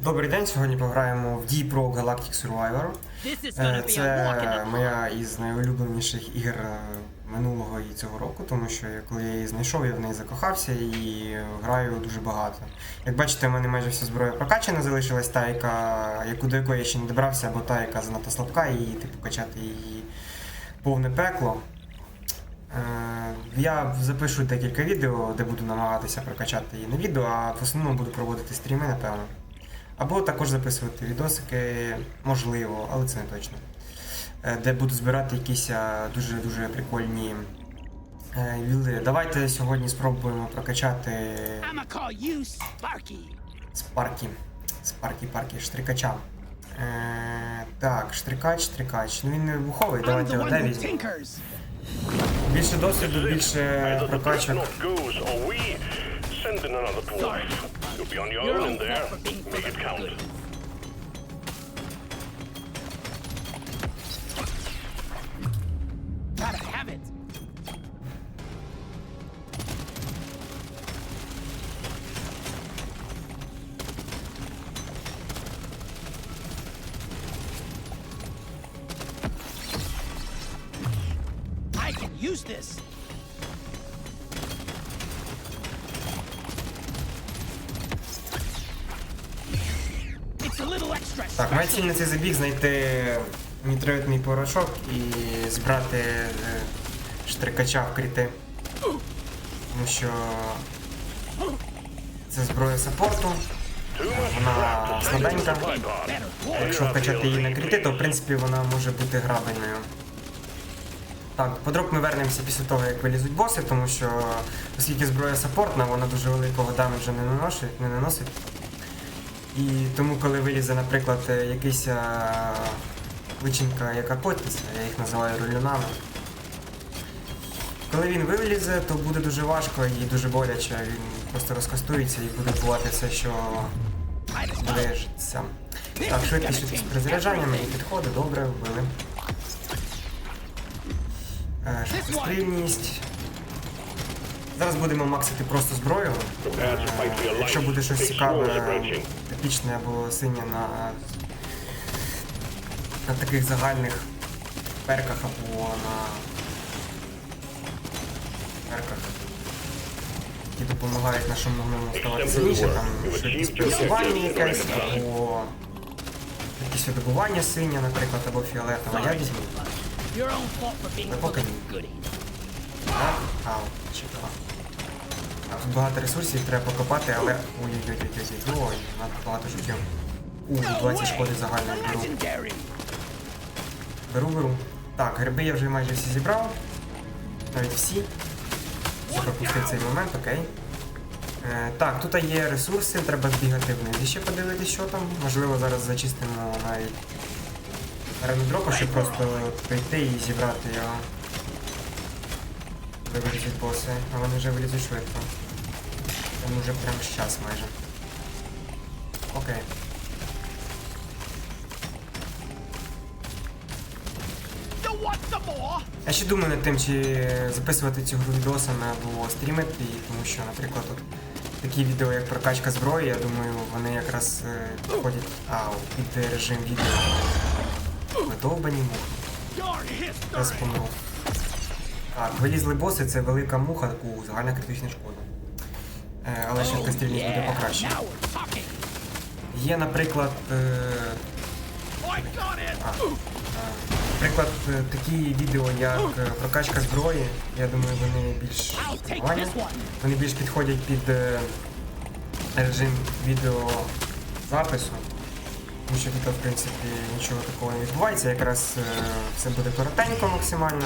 Добрий день, сьогодні пограємо в Deep Rock Galactic Survivor. Е, Це моя із найулюбленіших ігор е, минулого і цього року, тому що коли я її знайшов, я в неї закохався і граю дуже багато. Як бачите, в мене майже вся зброя прокачана, залишилась та, яка, яку до якої я ще не добрався, або та, яка занадто слабка, і типу качати її повне пекло. Е, Я запишу декілька відео, де буду намагатися прокачати її на відео, а в основному буду проводити стріми, напевно. Або також записувати відосики, можливо, але це не точно. Е, Де буду збирати якісь дуже-дуже прикольні е, вілди. Давайте сьогодні спробуємо прокачати спаркі. Спаркі, паркі, штрикача. Е, так, штрикач, штрикач. Ну він не вибуховий, давайте оде who візьмемо. Більше досвіду, більше прокачок. You'll be on your You're own in there. Make it count. Good. Gotta have it. I can use this. Так, моя ціль на цей забіг знайти нітроїдний порошок і збирати е, штрикача в. Тому що це зброя саппорту, вона слабенька. Якщо вкачати її на кріти, то в принципі вона може бути грабельною. Так, по ми вернемося після того, як вилізуть боси, тому що оскільки зброя саппортна, вона дуже великого наносить, не наносить. І тому, коли вилізе, наприклад, е, якийсь а, личинка, яка потниця, я їх називаю рулюнами. Коли він вилізе, то буде дуже важко і дуже боляче. Він просто розкастується і буде бувати все, що буде. Так, швидкість швидкість перезаряджання, мені підходить, добре, вбили. Е, Швидкострільність. Зараз будемо максити просто зброю. Якщо буде щось цікаве, епічне або синє на, на таких загальних перках або на перках, які допомагають нашому гному ставати сильніше, там швидкість пересування якесь, або якісь видобування синя, наприклад, або фіолетова. Я візьму. Own fault for being тут багато ресурсів треба покопати, але. Ой-ой-ой-ой-ой, ой, надто багато життів. У, 20 шкоди загальної беру. Беру, беру. Так, гриби я вже майже всі зібрав. Навіть всі. Я пропустив цей момент, окей. Е, так, тут є ресурси, треба збігати вниз ще подивитися, що там. Можливо, зараз зачистимо навіть ремдропу, щоб просто прийти і зібрати його. Де боси, а вони вже вилізуть швидко. Там вже прям щас майже. Окей. Я ще думаю над тим, чи записувати цю гру відосами або стрімити, тому що, наприклад, от такі відео, як прокачка зброї, я думаю, вони якраз е, підходять ау, під режим відео. Видовбані мухи. Зараз. Так, вилізли боси, це велика муха, у загальна критична шкода. Е, але швидкострільність буде Yeah, покраще. Є, наприклад, е. А, е, Наприклад, такі відео, як прокачка зброї, я думаю, вони більш актуальні. Вони більш підходять під режим відеозапису. Тому що тут, в принципі, нічого такого не відбувається. Якраз все буде коротенько максимально.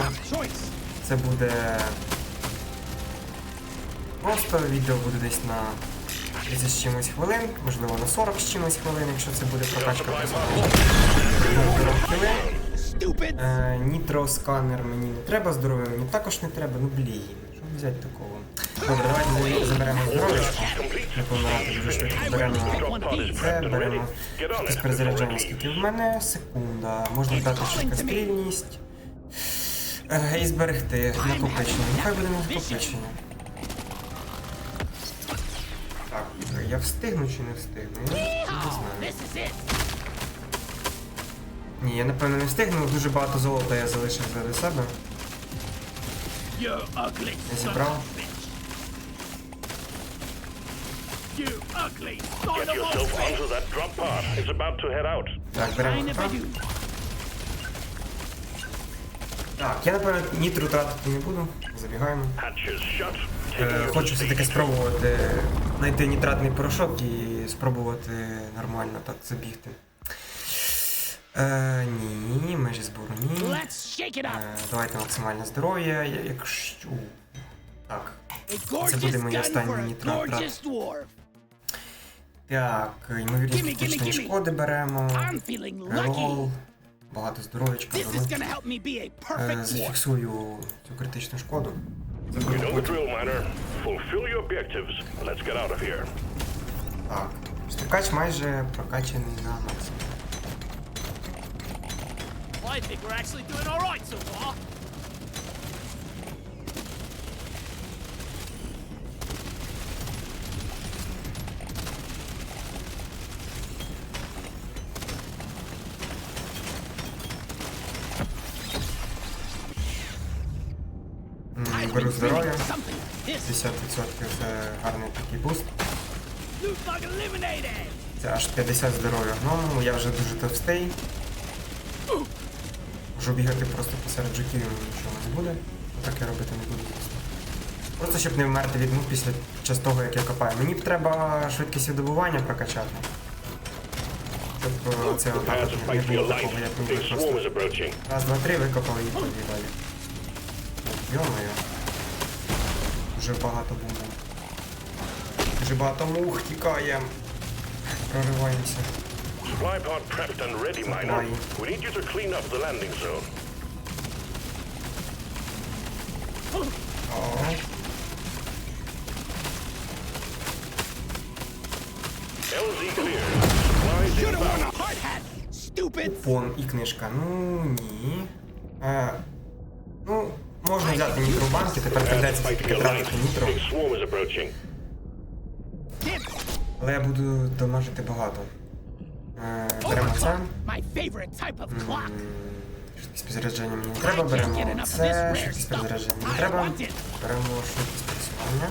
Це буде просто відео буде десь на 30 з чимось хвилин, можливо на 40 з чимось хвилин, якщо це буде прокачка персонажа. 40 хвилин. Е, нітросканер мені не треба, здоров'я мені також не треба, ну блін, що взяти такого. Добре, давайте заберемо здоров'ячко. Не помирати дуже швидко. Беремо це, беремо швидкість перезаряджання, скільки в мене, секунда. Можна дати швидкострільність. Е, і зберегти накопичення. Нехай буде накопичення. Так, я встигну чи не встигну? Я не знаю. Ні, я напевно не встигну, дуже багато золота я залишив для себе. Я зібрав. Так, беремо do. Так, я напевно нітру тратити не буду. Забігаємо. Е, Хочу все-таки спробувати знайти нітратний порошок і спробувати нормально так забігти. Е, ні, межі збору ні. Е, давайте максимальне здоров'я. Якщо. Так. Gorgeous буде мої gun останні for a нітрат. Так, ймовірність критичної шкоди беремо. Рерол. lucky. Багато здоров'ячка Е. Зафіксую цю критичну шкоду. You know the drill, miner. Fulfill your objectives. Let's get out of here. Так. Штукач майже прокачаний на максимум. I think we're actually doing all right so far. Беру здоров'я. feeling something like this. 50% це гарний такий буст. Це аж 50 здоров'я гному, я вже дуже товстий. Можу бігати просто посеред жуків нічого не буде. Так я робити не буду. Просто щоб не вмерти від мух після час того, як я копаю. Мені б треба швидкість видобування прокачати. Щоб е, це отак не було такого, як swarm просто раз, два, три викопали і побігали. Йо-моє. Дуже багато було. Дуже багато мух тікає. Прориваємося. Supply pod prepped and ready, miner. We need you to clean up the landing zone. О, LZ clear. Supplies inbound. a hard hat. Stupid. Пон і книжка. Ну ні. Е, нітро. Big swarm is approaching. Tim. Але я буду дамажити багато. Е, беремо це. Швидкість перезарядження мені не треба, беремо це, швидкість перезарядження мені не треба. Беремо швидкість in.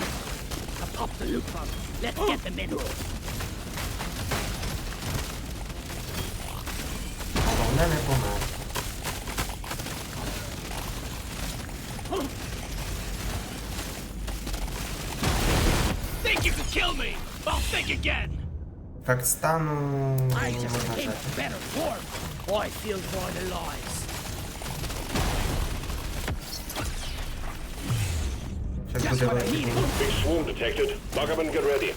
Головне не помер. Think again. Ефект стану I just можна became взяти. a better dwarf. I feel quite alive. Щас Just буде what I великий. needed. Big swarm detected. Bug up and get ready.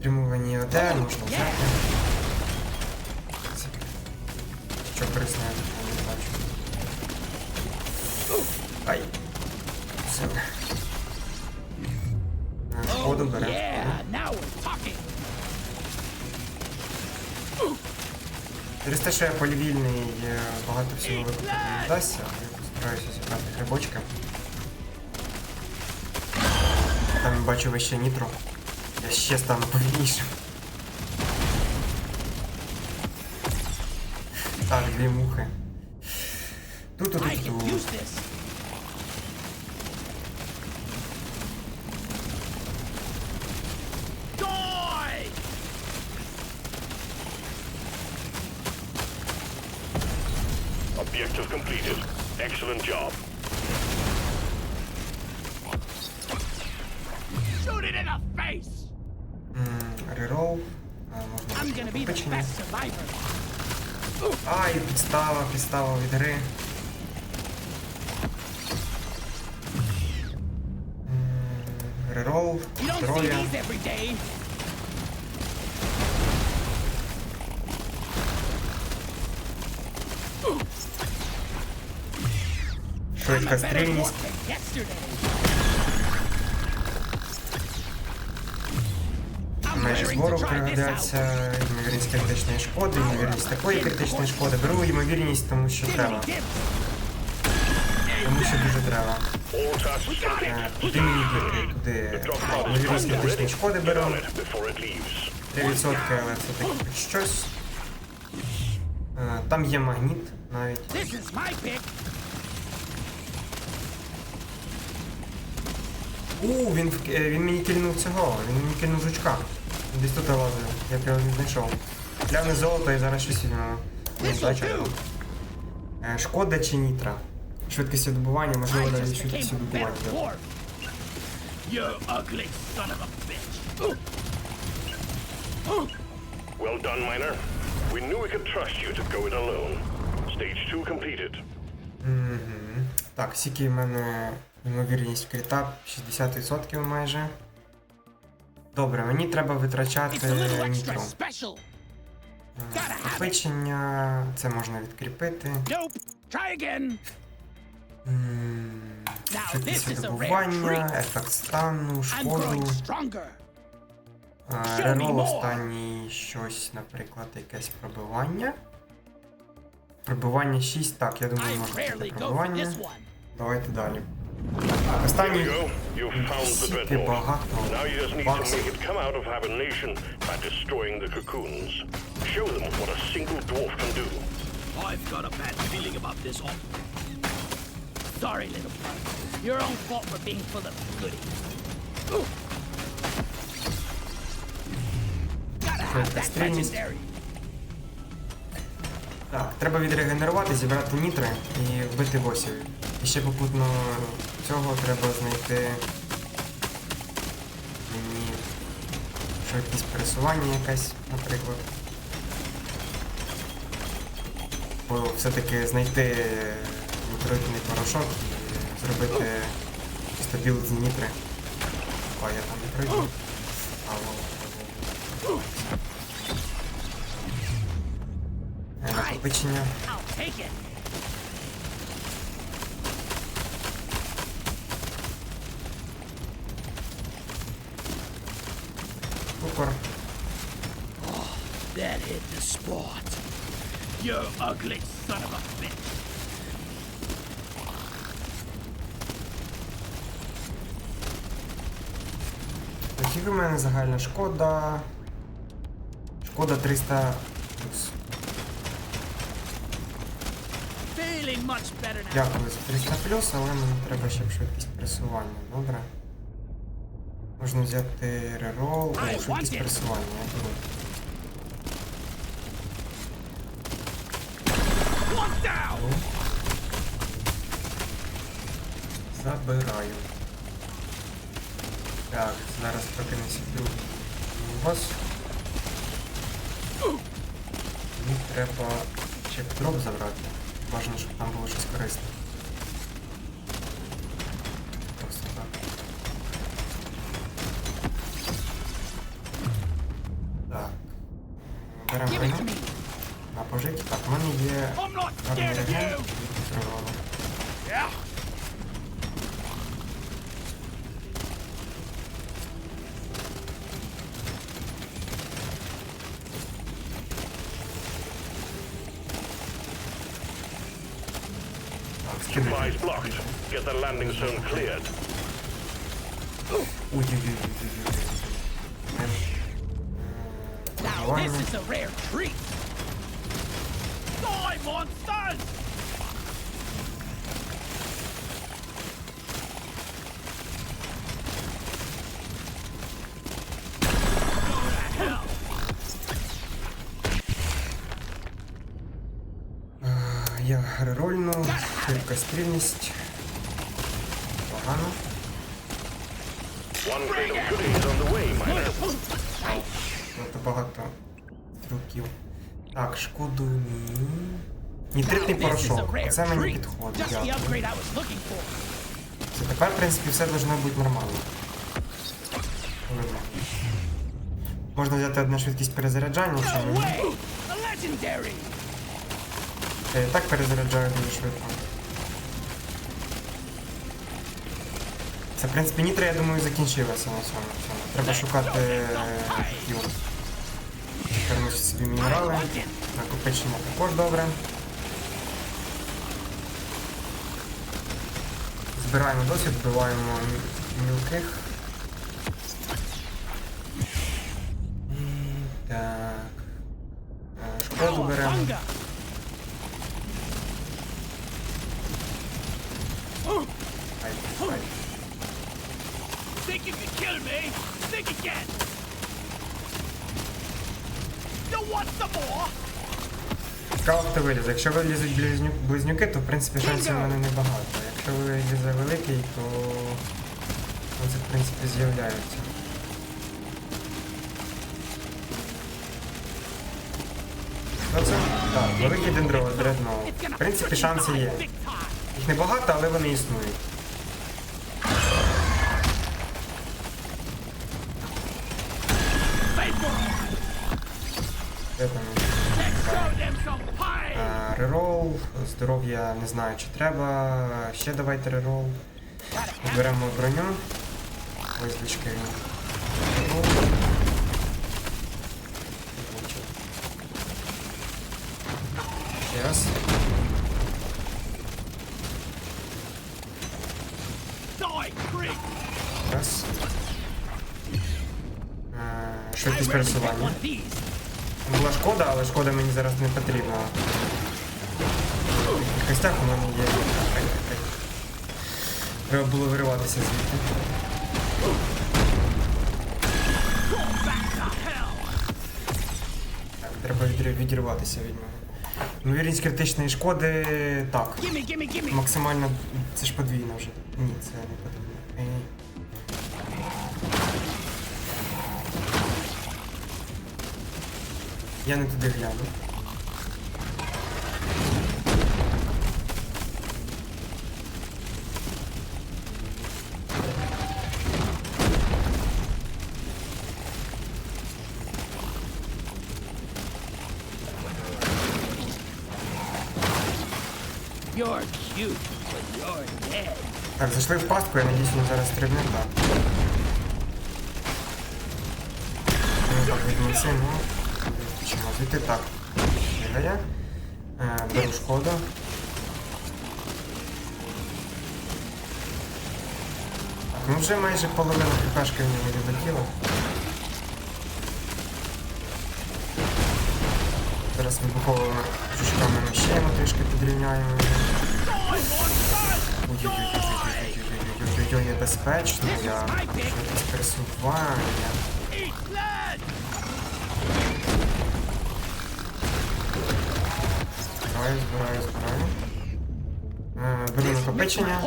Стримування ОД можна взяти. Це- Що корисне, я такого не бачу. Ай. Все. Е, Воду беремо. Yeah, now we're talking. Через те, що я полівільний, е, багато всього викупити не вдасться, але я постараюся зібрати грибочки. Там бачу вище нітро. Я ще стану повільнішим. Так, дві мухи. тут Survivor. Ай, підстава, підстава від гри. М, Рерол, You don't see здоров'я. these every day. I'm Швидка a better стрільність. Збору пригодяться, ймовірність критичної шкоди, ймовірність такої критичної шкоди. Беру ймовірність, тому що треба. Тому що дуже треба. Е, Куди мені йти? Pod is ймовірність критичної шкоди беру. on it before it leaves. 3%, але це хоч щось. Е, Там є магніт навіть. У, він, е, він мені кільнув цього, він мені кільнув жучка. Десь тут лазив, я б його не знайшов. Гляне золото і зараз щось візьмемо. Не знаю, чого. Е, Шкода чи нітра? Швидкість добування, можливо, навіть швидкість добування. Well done, miner. We knew we could trust you to go it alone. Stage two completed. Мгм. Так, скільки в мене ймовірність крита 60% майже. Добре, мені треба витрачати нітро. Накопичення, це можна відкріпити. Rare видобування, treat. ефект стану, шкоду. me Рерол останній щось, наприклад, якесь пробивання. Пробивання 6, так, я думаю, можна пробивання. Давайте далі. Останній go. You've found the стільки dreadnought. багато Now you just need to баксів. make it come out of hibernation by destroying the cocoons. Show them what a single dwarf can do. I've got a bad feeling about this all. Sorry, little bud. Your own fault for being full of goodies. Ooh. Gotta have that legendary. Так, треба відрегенерувати, зібрати нітри і вбити босів. І ще попутно цього треба знайти мені швидкість пересування якась, наприклад. Бо все-таки знайти нітритний порошок і зробити чисто білд з нітри. А я там не пройду. Алло. Накопичення. Супер. That hit the spot. You ugly son of a bitch. Скільки в мене загальна шкода? Шкода 300 плюс. Дякую за 300 плюс, але мені треба ще б швидкість пересування. Добре. Можна взяти рерол. О, I швидкість пересування, я беру. Забираю. Так, зараз прокинуся другий бос. Мені треба ще дроп забрати. Бажано, щоб там було щось корисне. Supplies blocked. Get the landing zone cleared. Now this is a rare treat. Die, monsters! Я рерольну, швидка стрільність. Погано. Way, miner. Багато багато. Так, шкоду ні. Нітритний порошок. Це мені підходить. Дякую. Це тепер, в принципі, все должно бути нормально. Видно. Можна взяти одну швидкість перезаряджання, чи ні? Я і так перезаряджаю дуже швидко. Це, в принципі, нітра, я думаю, закінчилася на цьому всьому. Треба шукати е, такі. Вернути собі мінерали. Накопичення також добре. збираємо досвід, вбиваємо мілких. Так. Е, Шкоду беремо. Хто вилізе. Якщо вилізуть близню... близнюки, то в принципі шансів в мене небагато. Якщо вилізе великий, то ну, це в принципі з'являється. Ну це? Так, великий дендро дредноут. В принципі, шанси є. Їх небагато, але вони існують. Здоров'я не знаю, чи треба. Ще давайте рерол. Беремо броню. Ось звички він. Ще раз. Раз. Е, пересування. Була шкода, але шкода мені зараз не потрібна. В костях у мене є. Треба було вириватися звідти. Так, треба відірватися від нього. Ймовірність критичної шкоди. Так. Максимально. Це ж подвійно вже. Ні, це не подвійно. Я не туди гляну. Так, зайшли в пастку, я надіюсь, він зараз стрибне, так. Ну так, відмінці, ну. Чому звідти так. Бігає. Е, беру шкоду. Так, ну вже майже половина хпшки в нього відлетіла. Зараз вибуховими жучками ми ще йому трішки підрівняємо. Ой-ой-ой, небезпечно, я швидкість пересування. Eat! Збираю, збираю, збираю. Беру накопичення.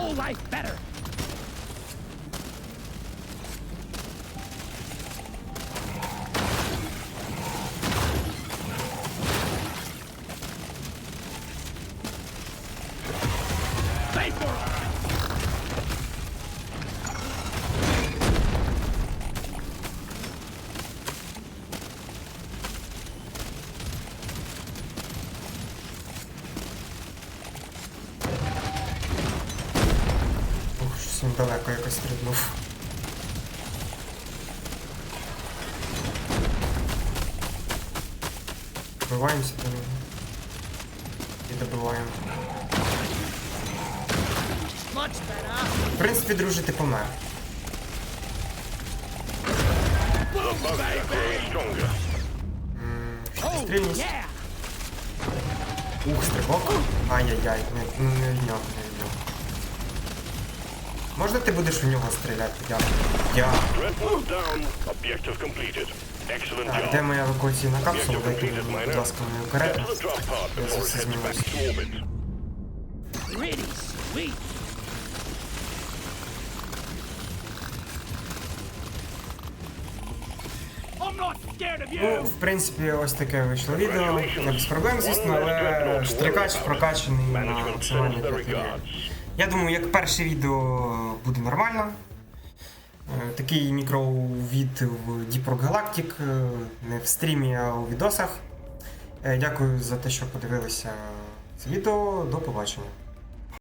Він далеко якось стрибнув. Добиваємося до нього. І добиваємо. В принципі, друже, ти помер. Stronger. Oh, Стрільність. Ух, стрибок. Ай-яй-яй, не, не не нього. Можна ти будеш в нього стріляти? Дякую. Дякую. Так, де моя евакуаційна капсула? Дайте будь ласка, мою карету. Я scared of Ну, в принципі, ось таке вийшло відео. Не без проблем, звісно, але штрикач прокачаний на Management максимальній Я думаю, як перше відео буде нормально. Е, Такий мікровід в Deep Rock Galactic, е, не в стрімі, а у відосах. Е, Дякую за те, що подивилися це відео. До побачення.